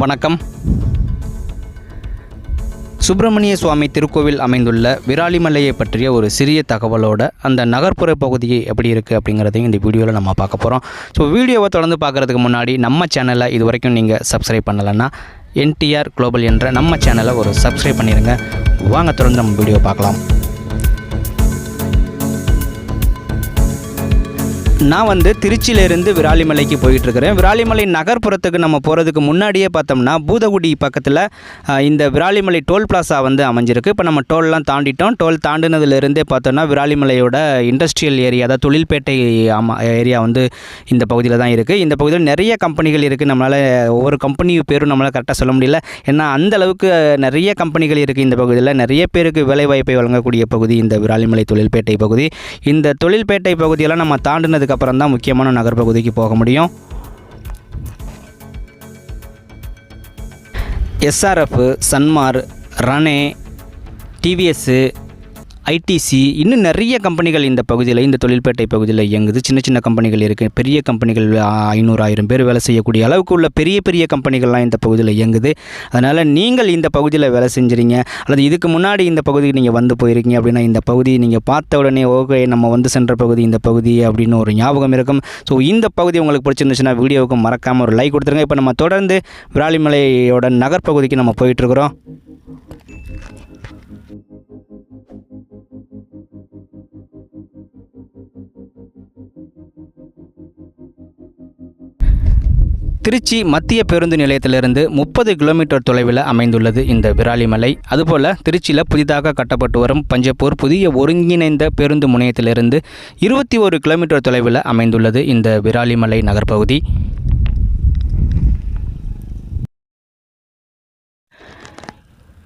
வணக்கம். சுப்பிரமணிய சுவாமி திருக்கோவில் அமைந்துள்ள விராலிமலையை பற்றிய ஒரு சிறிய தகவலோட அந்த நகர்ப்புற பகுதியை எப்படி இருக்குது அப்படிங்கிறதையும் இந்த வீடியோவில் நம்ம பார்க்க போகிறோம் ஸோ வீடியோவை தொடர்ந்து பார்க்குறதுக்கு முன்னாடி நம்ம சேனலை இது வரைக்கும் நீங்கள் சப்ஸ்கிரைப் பண்ணலைன்னா என்டிஆர் குளோபல் என்ற நம்ம சேனலை ஒரு சப்ஸ்கிரைப் பண்ணிடுங்க வாங்க தொடர்ந்து நம்ம வீடியோ பார்க்கலாம். நான் வந்து திருச்சியிலேருந்து விராலிமலைக்கு போயிட்டுருக்கிறேன். விராலிமலை நகர்ப்புறத்துக்கு நம்ம போகிறதுக்கு முன்னாடியே பார்த்தோம்னா பூதகுடி பக்கத்தில் இந்த விராலிமலை டோல் பிளாசா வந்து அமைஞ்சிருக்கு. இப்போ நம்ம டோல்லாம் தாண்டிட்டோம். டோல் தாண்டினதுலேருந்தே பார்த்தோம்னா விராலிமலையோட இண்டஸ்ட்ரியல் ஏரியா அதாவது தொழில்பேட்டை ஆமாம் ஏரியா வந்து இந்த பகுதியில் தான் இருக்குது இந்த பகுதியில் நிறைய கம்பெனிகள் இருக்குது நம்மளால் ஒவ்வொரு கம்பெனி பேரும் நம்மளால் கரெக்டாக சொல்ல முடியல. ஏன்னா அந்த அளவுக்கு நிறைய கம்பெனிகள் இருக்குது இந்த பகுதியில். நிறைய பேருக்கு வேலைவாய்ப்பை வழங்கக்கூடிய பகுதி இந்த விராலிமலை தொழில்பேட்டை பகுதி. இந்த தொழில்பேட்டை பகுதியெல்லாம் நம்ம தாண்டினதுக்கு அப்புறம் தான் முக்கியமான நகர்பகுதிக்கு போக முடியும். SRF Sanmar Rane TVS ITC இன்னும் நிறைய கம்பெனிகள் இந்த பகுதியில் இந்த தொழில்பேட்டை பகுதியில் இயங்குது. சின்ன சின்ன கம்பெனிகள் இருக்குது பெரிய கம்பெனிகள் ஐநூறு ஆயிரம் பேர் வேலை செய்யக்கூடிய அளவுக்கு உள்ள பெரிய பெரிய கம்பெனிகள்லாம் இந்த பகுதியில் இயங்குது. அதனால் நீங்கள் இந்த பகுதியில் வேலை செஞ்சுறீங்க அல்லது இதுக்கு முன்னாடி இந்த பகுதிக்கு நீங்கள் வந்து போயிருக்கீங்க அப்படின்னா இந்த பகுதி நீங்கள் பார்த்த உடனே ஓகே நம்ம வந்து சென்ற பகுதி இந்த பகுதி அப்படின்னு ஒரு ஞாபகம் இருக்கும். ஸோ இந்த பகுதி உங்களுக்கு பிடிச்சிருந்துச்சுன்னா வீடியோவுக்கு மறக்காமல் ஒரு லைக் கொடுத்துருங்க. இப்போ நம்ம தொடர்ந்து விராலிமலையோட நகர்ப்பகுதிக்கு நம்ம போயிட்டுருக்குறோம். திருச்சி மத்திய பேருந்து நிலையத்திலிருந்து முப்பது கிலோமீட்டர் தொலைவில் அமைந்துள்ளது இந்த விராலிமலை அதுபோல் திருச்சியில் புதிதாக கட்டப்பட்டு வரும் பஞ்சப்பூர் புதிய ஒருங்கிணைந்த பேருந்து முனையத்திலிருந்து இருபத்தி ஒரு கிலோமீட்டர் தொலைவில் அமைந்துள்ளது இந்த விராலிமலை நகர்ப்பகுதி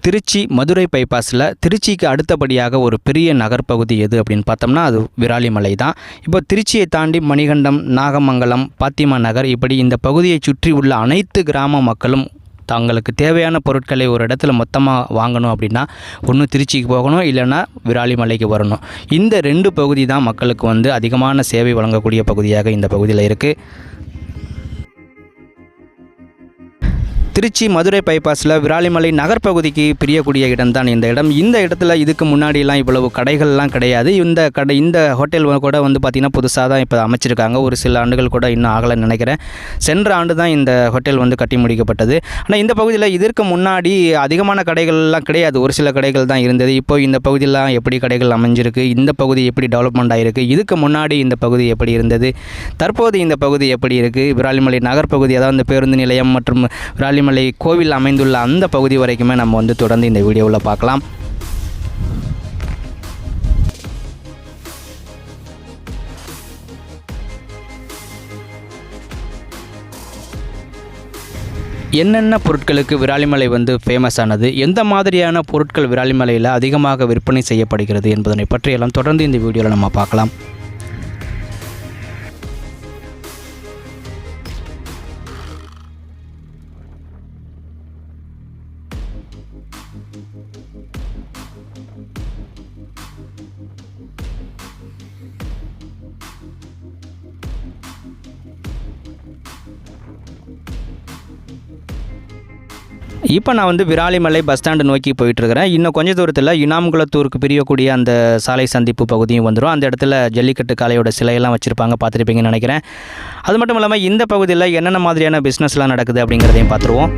திருச்சி மதுரை பைபாஸில் திருச்சிக்கு அடுத்தபடியாக ஒரு பெரிய நகர்ப்பகுதி எது அப்படின்னு பார்த்தோம்னா அது விராலிமலை தான். இப்போ திருச்சியை தாண்டி மணிகண்டம் நாகமங்கலம் பாத்திமா நகர் இப்படி இந்த பகுதியை சுற்றி உள்ள அனைத்து கிராம மக்களும் தங்களுக்கு தேவையான பொருட்களை ஒரு இடத்துல மொத்தமாக வாங்கணும் அப்படின்னா ஒன்று திருச்சிக்கு போகணும் இல்லைன்னா விராலிமலைக்கு வரணும். இந்த ரெண்டு பகுதி தான் மக்களுக்கு வந்து அதிகமான சேவை வழங்கக்கூடிய பகுதியாக இந்த பகுதியில் இருக்குது திருச்சி மதுரை பைபாஸில் விராலிமலை நகர்ப்பகுதிக்கு பிரியக்கூடிய இடம்தான் இந்த இடம். இந்த இடத்துல இதுக்கு முன்னாடிலாம் இவ்வளவு கடைகள்லாம் கிடையாது. இந்த கடை இந்த ஹோட்டல் கூட வந்து பார்த்திங்கன்னா புதுசாக தான் இப்போ அமைச்சிருக்காங்க. ஒரு சில ஆண்டுகள் கூட இன்னும் ஆகலைன்னு நினைக்கிறேன். சென்ற ஆண்டு தான் இந்த ஹோட்டல் வந்து கட்டி முடிக்கப்பட்டது. ஆனால் இந்த பகுதியில் இதற்கு முன்னாடி அதிகமான கடைகள்லாம் கிடையாது. ஒரு சில கடைகள் தான் இருந்தது. இப்போ இந்த பகுதியெலாம் எப்படி கடைகள் அமைஞ்சிருக்கு? இந்த பகுதி எப்படி டெவலப்மெண்ட் ஆகிருக்கு இதுக்கு முன்னாடி இந்த பகுதி எப்படி இருந்தது? தற்போது இந்த பகுதி எப்படி இருக்குது விராலிமலை நகர்ப்பகுதி அதாவது இந்த பேருந்து நிலையம் மற்றும் விராலிமலை சபரிமலை கோவில் அமைந்துள்ள அந்த பகுதி வரைக்குமே நம்ம வந்து தொடர்ந்து இந்த வீடியோவில் பார்க்கலாம். என்னென்ன பொருட்களுக்கு விராலிமலை வந்து ஃபேமஸ் ஆனது? எந்த மாதிரியான பொருட்கள் விராலிமலையில் அதிகமாக விற்பனை செய்யப்படுகிறது என்பதனை பற்றியெல்லாம் தொடர்ந்து இந்த வீடியோவில் நம்ம பார்க்கலாம். இப்போ நான் வந்து விராலிமலை பஸ் ஸ்டாண்டு நோக்கி போயிட்டுருக்கிறேன். இன்னும் கொஞ்ச தூரத்தில் இனாம்குளத்தூருக்கு பிரியக்கூடிய அந்த சாலை சந்திப்பு பகுதியும் வந்துடும் அந்த இடத்துல ஜல்லிக்கட்டு காளையோட சிலையெல்லாம் வச்சுருப்பாங்க பார்த்துருப்பீங்கன்னு நினைக்கிறேன். அது மட்டும் இல்லாமல் இந்த பகுதியில் என்னென்ன மாதிரியான பிஸ்னஸ்லாம் நடக்குது அப்படிங்கிறதையும் பார்த்துருவோம்.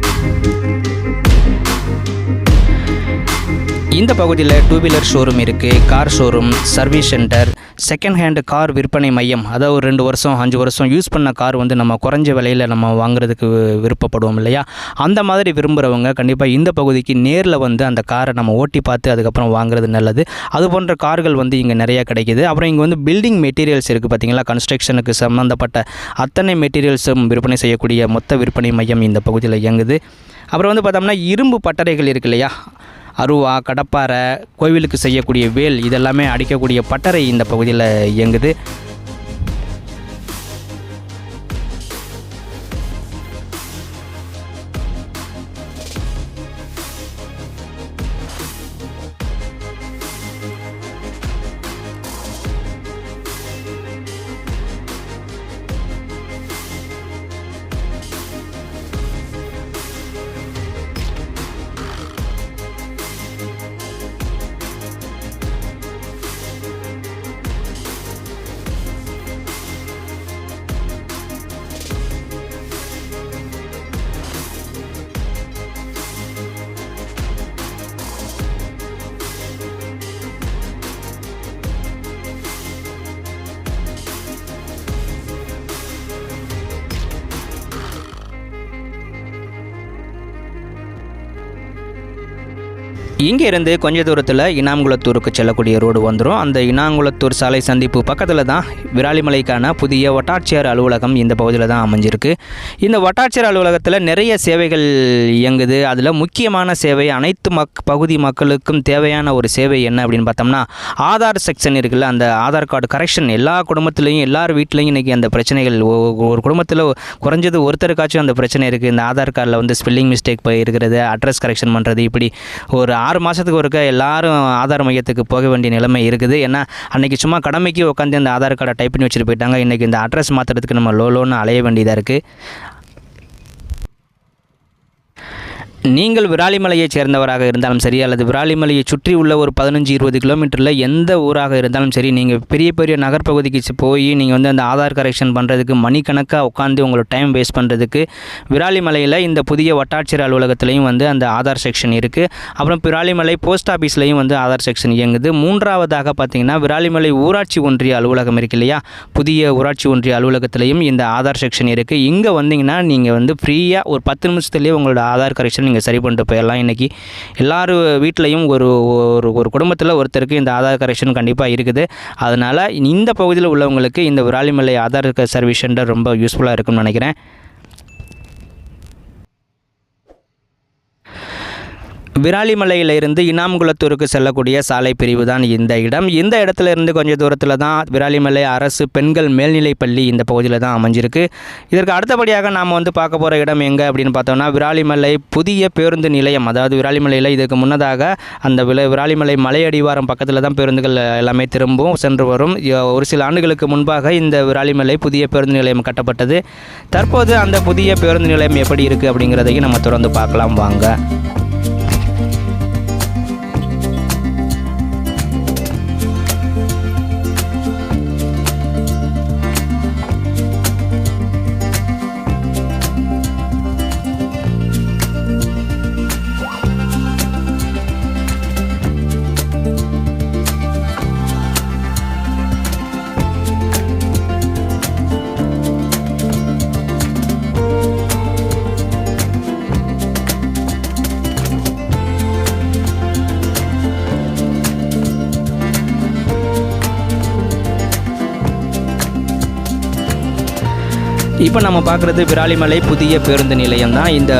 இந்த பகுதியில் டூ வீலர் ஷோரூம் இருக்குது car showroom service centre second hand car விற்பனை மையம். அதாவது ஒரு ரெண்டு வருஷம் அஞ்சு வருஷம் யூஸ் பண்ண கார் வந்து நம்ம குறைஞ்ச விலையில் நம்ம வாங்குறதுக்கு விருப்பப்படுவோம் இல்லையா? அந்த மாதிரி விரும்புகிறவங்க கண்டிப்பாக இந்த பகுதிக்கு நேரில் வந்து அந்த காரை நம்ம ஓட்டி பார்த்து அதுக்கப்புறம் வாங்குறது நல்லது. அது போன்ற கார்கள் வந்து இங்கே நிறையா கிடைக்குது. அப்புறம் இங்கே வந்து பில்டிங் மெட்டீரியல்ஸ் இருக்குது பார்த்தீங்களா கன்ஸ்ட்ரக்ஷனுக்கு சம்மந்தப்பட்ட அத்தனை மெட்டீரியல்ஸும் விற்பனை செய்யக்கூடிய மொத்த விற்பனை மையம் இந்த பகுதியில் இயங்குது. அப்புறம் வந்து பார்த்தோம்னா இரும்பு பட்டறைகள் இருக்கு இல்லையா? அருவா கடப்பாரை கோவிலுக்கு செய்யக்கூடிய வேல் இதெல்லாமே அடிக்கக்கூடிய பட்டறை இந்த பகுதியில் இயங்குது. இங்கேருந்து கொஞ்ச தூரத்தில் இனாங்குளத்தூருக்கு செல்லக்கூடிய ரோடு வந்துடும் அந்த இனாங்குளத்தூர் சாலை சந்திப்பு பக்கத்தில் தான் விராலிமலைக்கான புதிய வட்டாட்சியர் அலுவலகம் இந்த பகுதியில் தான் அமைஞ்சிருக்கு. இந்த வட்டாட்சியர் அலுவலகத்தில் நிறைய சேவைகள் இயங்குது. அதில் முக்கியமான சேவை அனைத்து மக் பகுதி மக்களுக்கும் தேவையான ஒரு சேவை என்ன அப்படின்னு பார்த்தோம்னா ஆதார் செக்ஷன் இருக்குல்ல அந்த ஆதார் கார்டு கரெக்ஷன். எல்லா குடும்பத்துலேயும் எல்லார் வீட்லேயும் இன்றைக்கி அந்த பிரச்சனைகள் ஒ- ஒரு குடும்பத்தில் குறைஞ்சது ஒருத்தருக்காச்சும் அந்த பிரச்சனை இருக்குது இந்த ஆதார் கார்டில் வந்து ஸ்பெல்லிங் மிஸ்டேக் இருக்கிறது அட்ரஸ் கரெக்ஷன் பண்ணுறது இப்படி ஒரு ஆறு மாதத்துக்கு ஒருக்க எல்லாரும் ஆதார் மையத்துக்கு போக வேண்டிய நிலைமை இருக்குது. ஏன்னா அன்றைக்கி சும்மா கடமைக்கு உட்காந்து அந்த ஆதார் கார்டை டைப் பண்ணி வச்சுட்டு போயிட்டாங்க. இன்றைக்கி இந்த அட்ரஸ் மாற்றுறதுக்கு நம்ம லோ லோன்னு அலைய வேண்டியதாக இருக்குது நீங்கள் விராலிமலையைச் சேர்ந்தவராக இருந்தாலும் சரி அல்லது விராலிமலையை சுற்றி உள்ள ஒரு பதினஞ்சு இருபது கிலோமீட்டரில் எந்த ஊராக இருந்தாலும் சரி நீங்கள் பெரிய பெரிய நகர்ப்பகுதிக்கு போய் நீங்கள் வந்து அந்த ஆதார் கரெக்ஷன் பண்ணுறதுக்கு மணிக்கணக்காக உட்காந்து உங்களோட டைம் வேஸ்ட் பண்ணுறதுக்கு விராலிமலையில் இந்த புதிய வட்டாட்சியர் அலுவலகத்துலேயும் வந்து அந்த ஆதார் செக்ஷன் இருக்குது அப்புறம் விராலிமலை போஸ்ட் ஆஃபீஸ்லேயும் வந்து ஆதார் செக்ஷன் இயங்குது. மூன்றாவதாக பார்த்தீங்கன்னா விராலிமலை ஊராட்சி ஒன்றிய அலுவலகம் இருக்கு இல்லையா? புதிய ஊராட்சி ஒன்றிய அலுவலகத்துலேயும் இந்த ஆதார் செக்ஷன் இருக்குது இங்கே வந்தீங்கன்னா நீங்கள் வந்து ஃப்ரீயாக ஒரு பத்து நிமிஷத்துலேயே உங்களோட ஆதார் கரெக்ஷன் நீங்கள் சரி பண்ணிட்டு போயிடலாம். இன்றைக்கி எல்லார் வீட்லேயும் ஒரு ஒரு ஒரு குடும்பத்தில் ஒருத்தருக்கு இந்த ஆதார் கரெக்ஷன் கண்டிப்பாக இருக்குது. அதனால் இந்த பகுதியில் உள்ளவங்களுக்கு இந்த விராலிமலை ஆதார் சர்வீஸ் சென்டர் ரொம்ப யூஸ்ஃபுல்லாக இருக்கும்னு நினைக்கிறேன். விராலிமலையிலிருந்து இனாம்குளத்தூருக்கு செல்லக்கூடிய சாலை பிரிவு தான் இந்த இடம். இந்த இடத்துல இருந்து கொஞ்சம் தூரத்தில் தான் விராலிமலை அரசு பெண்கள் மேல்நிலைப்பள்ளி இந்த பகுதியில் தான் அமைஞ்சிருக்கு. இதற்கு அடுத்தபடியாக நாம் வந்து பார்க்க போகிற இடம் எங்கே அப்படின்னு பார்த்தோம்னா விராலிமலை புதிய பேருந்து நிலையம். அதாவது விராலிமலையில் இதுக்கு முன்னதாக அந்த வில விராலிமலை மலை அடிவாரம் பக்கத்தில் தான் பேருந்துகள் எல்லாமே திரும்பும் சென்று வரும். ஒரு சில ஆண்டுகளுக்கு முன்பாக இந்த விராலிமலை புதிய பேருந்து நிலையம் கட்டப்பட்டது. தற்போது அந்த புதிய பேருந்து நிலையம் எப்படி இருக்குது அப்படிங்கிறதையும் நம்ம தொடர்ந்து பார்க்கலாம். வாங்க. இப்போ நம்ம பார்க்குறது விராலிமலை புதிய பேருந்து நிலையம் தான். இந்த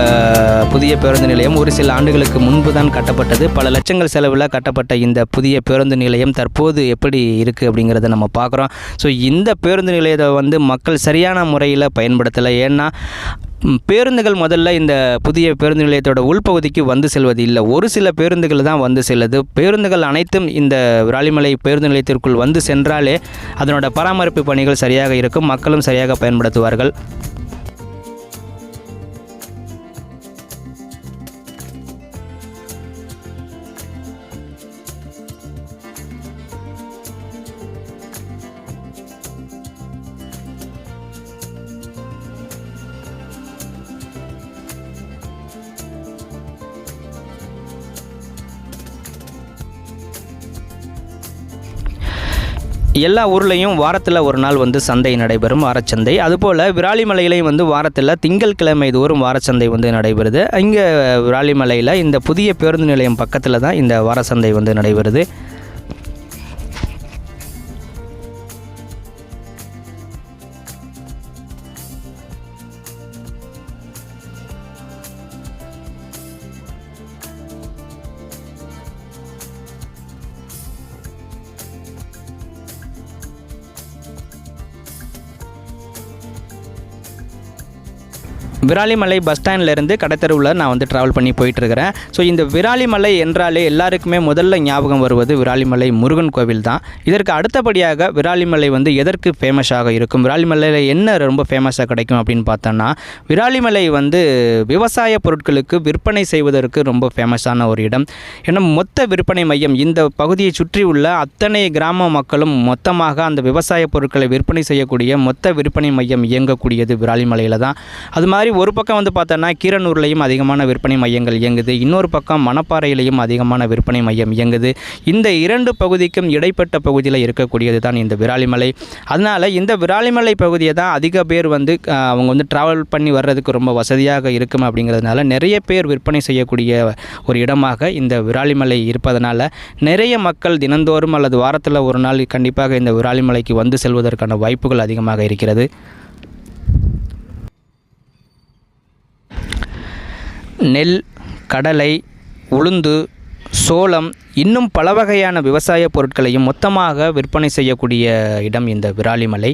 புதிய பேருந்து நிலையம் ஒரு சில ஆண்டுகளுக்கு முன்பு தான் கட்டப்பட்டது. பல லட்சங்கள் செலவில் கட்டப்பட்ட இந்த புதிய பேருந்து நிலையம் தற்போது எப்படி இருக்குது அப்படிங்கிறத நம்ம பார்க்குறோம். ஸோ இந்த பேருந்து நிலையத்தை வந்து மக்கள் சரியான முறையில் பயன்படுத்தலை. ஏன்னா பேருந்துகள் முதல்ல இந்த புதிய பேருந்து நிலையத்தோட உள்பகுதிக்கு வந்து செல்வது இல்லை. ஒரு சில பேருந்துகள் தான் வந்து செல்லுது. பேருந்துகள் அனைத்தும் இந்த விராலிமலை பேருந்து நிலையத்திற்குள் வந்து சென்றாலே அதனோட பராமரிப்பு பணிகள் சரியாக இருக்கும். மக்களும் சரியாக பயன்படுத்துவார்கள். எல்லா ஊர்லேயும் வாரத்தில் ஒரு நாள் வந்து சந்தை நடைபெறும் வாரச்சந்தை. அதுபோல் விராலிமலையிலையும் வந்து வாரத்தில் திங்கட்கிழமை தோறும் வாரச்சந்தை வந்து நடைபெறுது. இங்கே விராலிமலையில் இந்த புதிய பேருந்து நிலையம் பக்கத்தில் தான் இந்த வாரச்சந்தை வந்து நடைபெறுது. விராலிமலை பஸ் ஸ்டாண்ட்லேருந்து கடத்தருவில் நான் வந்து ட்ராவல் பண்ணி போயிட்டுருக்கிறேன். ஸோ இந்த விராலிமலை என்றாலே எல்லாருக்குமே முதல்ல ஞாபகம் வருவது விராலிமலை முருகன் கோவில் தான். இதற்கு அடுத்தபடியாக விராலிமலை வந்து எதற்கு ஃபேமஸாக இருக்கும்? விராலிமலையில் என்ன ரொம்ப ஃபேமஸாக கிடைக்கும் அப்படின்னு பார்த்தோன்னா விராலிமலை வந்து விவசாய பொருட்களுக்கு விற்பனை செய்வதற்கு ரொம்ப ஃபேமஸான ஒரு இடம். ஏன்னா மொத்த விற்பனை மையம் இந்த பகுதியை சுற்றி உள்ள அத்தனை கிராம மக்களும் மொத்தமாக அந்த விவசாய பொருட்களை விற்பனை செய்யக்கூடிய மொத்த விற்பனை மையம் இயங்கக்கூடியது விராலிமலையில் தான். அது மாதிரி ஒரு பக்கம் வந்து பார்த்தோன்னா கீரனூர்லேயும் அதிகமான விற்பனை மையங்கள் இயங்குது. இன்னொரு பக்கம் மணப்பாறையிலையும் அதிகமான விற்பனை மையம் இயங்குது. இந்த இரண்டு பகுதிக்கும் இடைப்பட்ட பகுதியில் இருக்கக்கூடியது தான் இந்த விராலிமலை. அதனால் இந்த விராலிமலை பகுதியை தான் அதிக பேர் வந்து அவங்க வந்து ட்ராவல் பண்ணி வர்றதுக்கு ரொம்ப வசதியாக இருக்கும் அப்படிங்கிறதுனால நிறைய பேர் விற்பனை செய்யக்கூடிய ஒரு இடமாக இந்த விராலிமலை இருப்பதனால நிறைய மக்கள் தினந்தோறும் அல்லது வாரத்தில் ஒரு நாள் கண்டிப்பாக இந்த விராலிமலைக்கு வந்து செல்வதற்கான வாய்ப்புகள் அதிகமாக இருக்கிறது. நெல் கடலை உளுந்து சோளம் இன்னும் பல வகையான விவசாய பொருட்களையும் மொத்தமாக விற்பனை செய்யக்கூடிய இடம் இந்த விராலிமலை.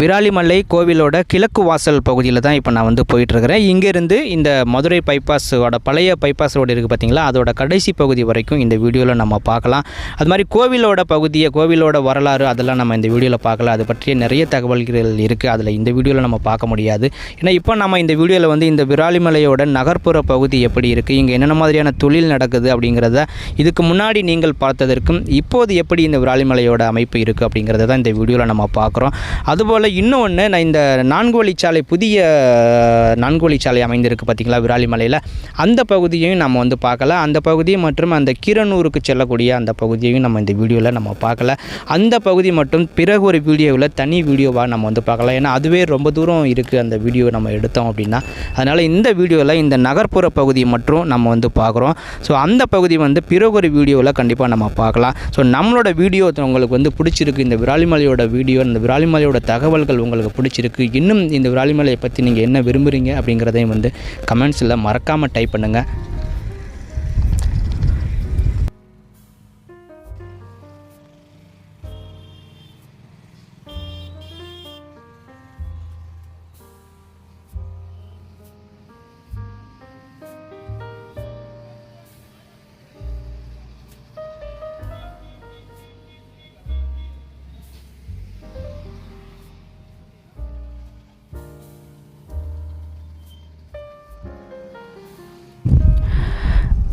விராலிமலை கோவிலோட கிழக்கு வாசல் பகுதியில் தான் இப்போ நான் வந்து போயிட்டுருக்கிறேன். இங்கேருந்து இந்த மதுரை பைபாஸோட பழைய பைபாஸ் ரோடு இருக்குது பார்த்தீங்களா அதோட கடைசி பகுதி வரைக்கும் இந்த வீடியோவில் நம்ம பார்க்கலாம். அது மாதிரி கோவிலோட பகுதியை கோவிலோட வரலாறு அதெல்லாம் நம்ம இந்த வீடியோவில் பார்க்கலாம். அது பற்றிய நிறைய தகவல்கள் இருக்குது அதில் இந்த வீடியோவில் நம்ம பார்க்க முடியாது. ஏன்னா இப்போ நம்ம இந்த வீடியோவில் வந்து இந்த விராலிமலையோட நகர்ப்புற பகுதி எப்படி இருக்குது இங்கே என்னென்ன மாதிரியான தொழில் நடக்குது அப்படிங்கிறத இதுக்கு முன்னாடி நீங்கள் பார்த்ததற்கும் இப்போது எப்படி இந்த விராலிமலையோட அமைப்பு இருக்குது அப்படிங்கிறத தான் இந்த வீடியோவில் நம்ம பார்க்குறோம். அதுபோல் இன்னொன்று நான் இந்த நான்கு வழிச்சாலை புதிய நான்கு வழிச்சாலை அமைந்திருக்கு பார்த்தீங்களா விராலிமலையில் அந்த பகுதியையும் நம்ம வந்து பார்க்கல. அந்த பகுதி மற்றும் அந்த கீரனூருக்கு செல்லக்கூடிய அந்த பகுதியையும் நம்ம இந்த வீடியோவில் நம்ம பார்க்கல. அந்த பகுதி மட்டும் பிறகு ஒரு வீடியோவில் தனி வீடியோவாக நம்ம வந்து பார்க்கலாம். ஏன்னா அதுவே ரொம்ப தூரம் இருக்குது அந்த வீடியோ நம்ம எடுத்தோம் அப்படின்னா. அதனால் இந்த வீடியோவில் இந்த நகர்ப்புற பகுதி மட்டும் நம்ம வந்து பார்க்குறோம். ஸோ அந்த பகுதி வந்து பிறகு ஒரு வீடியோவில் கண்டிப்பாக நம்ம பார்க்கலாம். ஸோ நம்மளோட வீடியோ உங்களுக்கு வந்து பிடிச்சிருக்கு. இந்த விராலிமலையோட வீடியோ இந்த விராலிமலையோட தகவல்கள் உங்களுக்கு பிடிச்சிருக்கு இன்னும் இந்த விராலிமலையை பற்றி நீங்கள் என்ன விரும்புகிறீங்க அப்படிங்கிறதையும் வந்து கமெண்ட்ஸில் மறக்காமல் டைப் பண்ணுங்கள்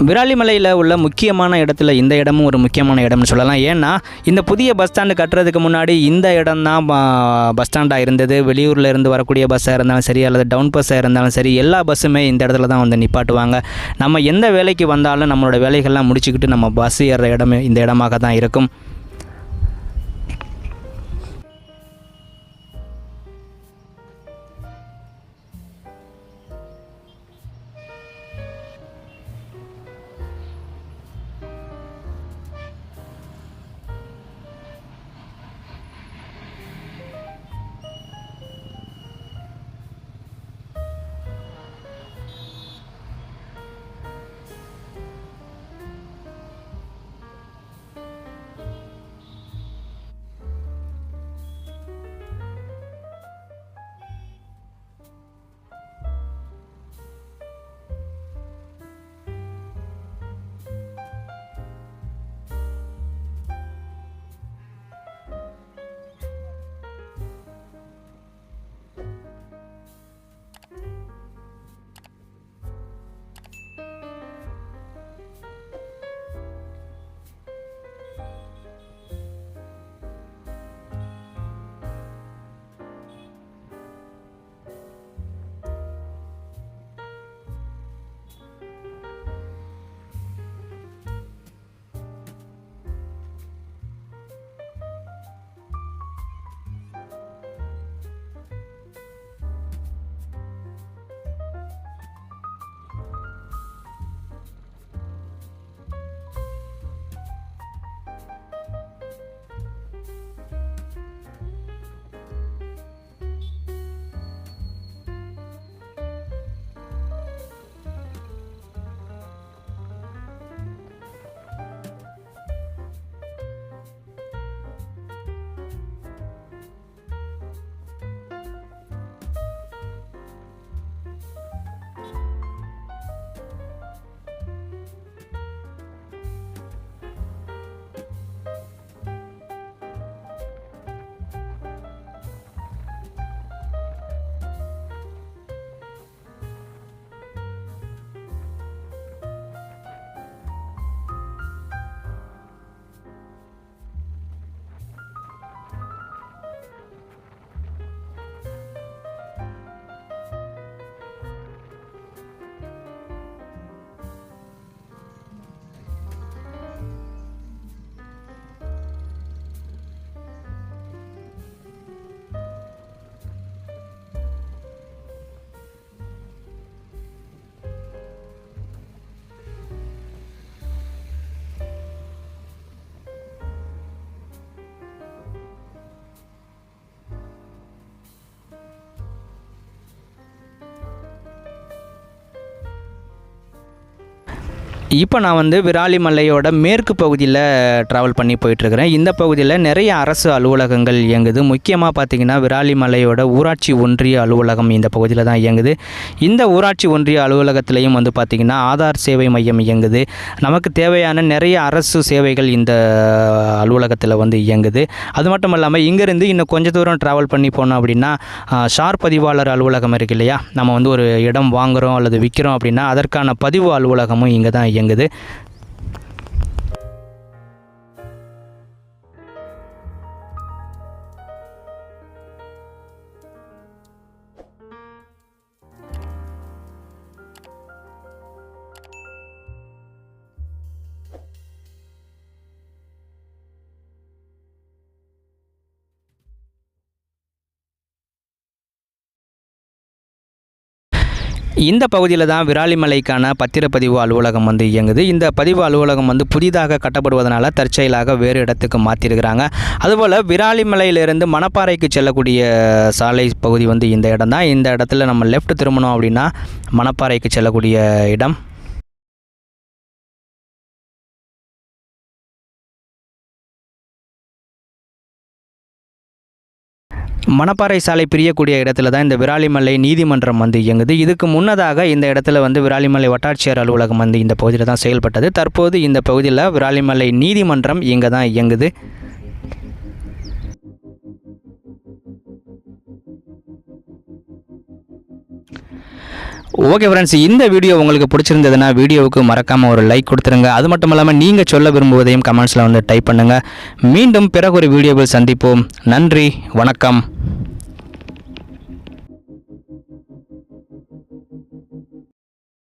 விராலிமலையில் உள்ள முக்கியமான இடத்துல இந்த இடமும் ஒரு முக்கியமான இடம்னு சொல்லலாம். ஏன்னா இந்த புதிய பஸ் ஸ்டாண்டு கட்டுறதுக்கு முன்னாடி இந்த இடம் தான் பஸ் ஸ்டாண்டாக இருந்தது. வெளியூரில் இருந்து வரக்கூடிய பஸ்ஸாக இருந்தாலும் சரி அல்லது டவுன் பஸ்ஸாக இருந்தாலும் சரி எல்லா பஸ்ஸுமே இந்த இடத்துல தான் வந்து நிப்பாட்டுவாங்க. நம்ம எந்த வேலைக்கு வந்தாலும் நம்மளோட வேலைகள்லாம் முடிச்சுக்கிட்டு நம்ம பஸ் ஏறுற இடமே இந்த இடமாக தான் இருக்கும். இப்போ நான் வந்து விராலிமலையோட மேற்கு பகுதியில் ட்ராவல் பண்ணி போயிட்டுருக்கிறேன். இந்த பகுதியில் நிறைய அரசு அலுவலகங்கள் இயங்குது. முக்கியமாக பார்த்தீங்கன்னா விராலிமலையோட ஊராட்சி ஒன்றிய அலுவலகம் இந்த பகுதியில் தான் இயங்குது. இந்த ஊராட்சி ஒன்றிய அலுவலகத்திலையும் வந்து பார்த்திங்கன்னா ஆதார் சேவை மையம் இயங்குது. நமக்கு தேவையான நிறைய அரசு சேவைகள் இந்த அலுவலகத்தில் வந்து இயங்குது. அது மட்டும் இல்லாமல் இங்கேருந்து இன்னும் கொஞ்சம் தூரம் ட்ராவல் பண்ணி போனோம் அப்படின்னா ஷார் பதிவாளர் அலுவலகம் இருக்கு இல்லையா? நம்ம வந்து ஒரு இடம் வாங்குகிறோம் அல்லது விற்கிறோம் அப்படின்னா அதற்கான பதிவு அலுவலகமும் இங்கே தான் இயங்குது. இந்த பகுதியில் தான் விராலிமலைக்கான பத்திரப்பதிவு அலுவலகம் வந்து இயங்குது. இந்த பதிவு அலுவலகம் வந்து புதிதாக கட்டப்படுவதனால தற்செயலாக வேறு இடத்துக்கு மாற்றிருக்கிறாங்க அதுபோல் விராலிமலையிலிருந்து மணப்பாறைக்கு செல்லக்கூடிய சாலை பகுதி வந்து இந்த இடம் தான். இந்த இடத்துல நம்ம லெஃப்ட் திரும்பணும் அப்படின்னா மணப்பாறைக்கு செல்லக்கூடிய இடம். மணப்பாறை சாலை பிரியக்கூடிய இடத்துல தான் இந்த விராலிமலை நீதிமன்றம் வந்து இயங்குது. இதுக்கு முன்னதாக இந்த இடத்துல வந்து விராலிமலை வட்டாட்சியர் அலுவலகம் வந்து இந்த பகுதியில் தான் செயல்பட்டது. தற்போது இந்த பகுதியில் விராலிமலை நீதிமன்றம் இங்கே தான் இயங்குது. ஓகே ஃப்ரெண்ட்ஸ் இந்த வீடியோ உங்களுக்கு பிடிச்சிருந்ததுன்னா வீடியோவுக்கு மறக்காமல் ஒரு லைக் கொடுத்துருங்க. அது மட்டும் இல்லாமல் நீங்கள் சொல்ல விரும்புவதையும் கமெண்ட்ஸில் வந்து டைப் பண்ணுங்கள் மீண்டும் பிறகு ஒரு வீடியோவில் சந்திப்போம். நன்றி வணக்கம்.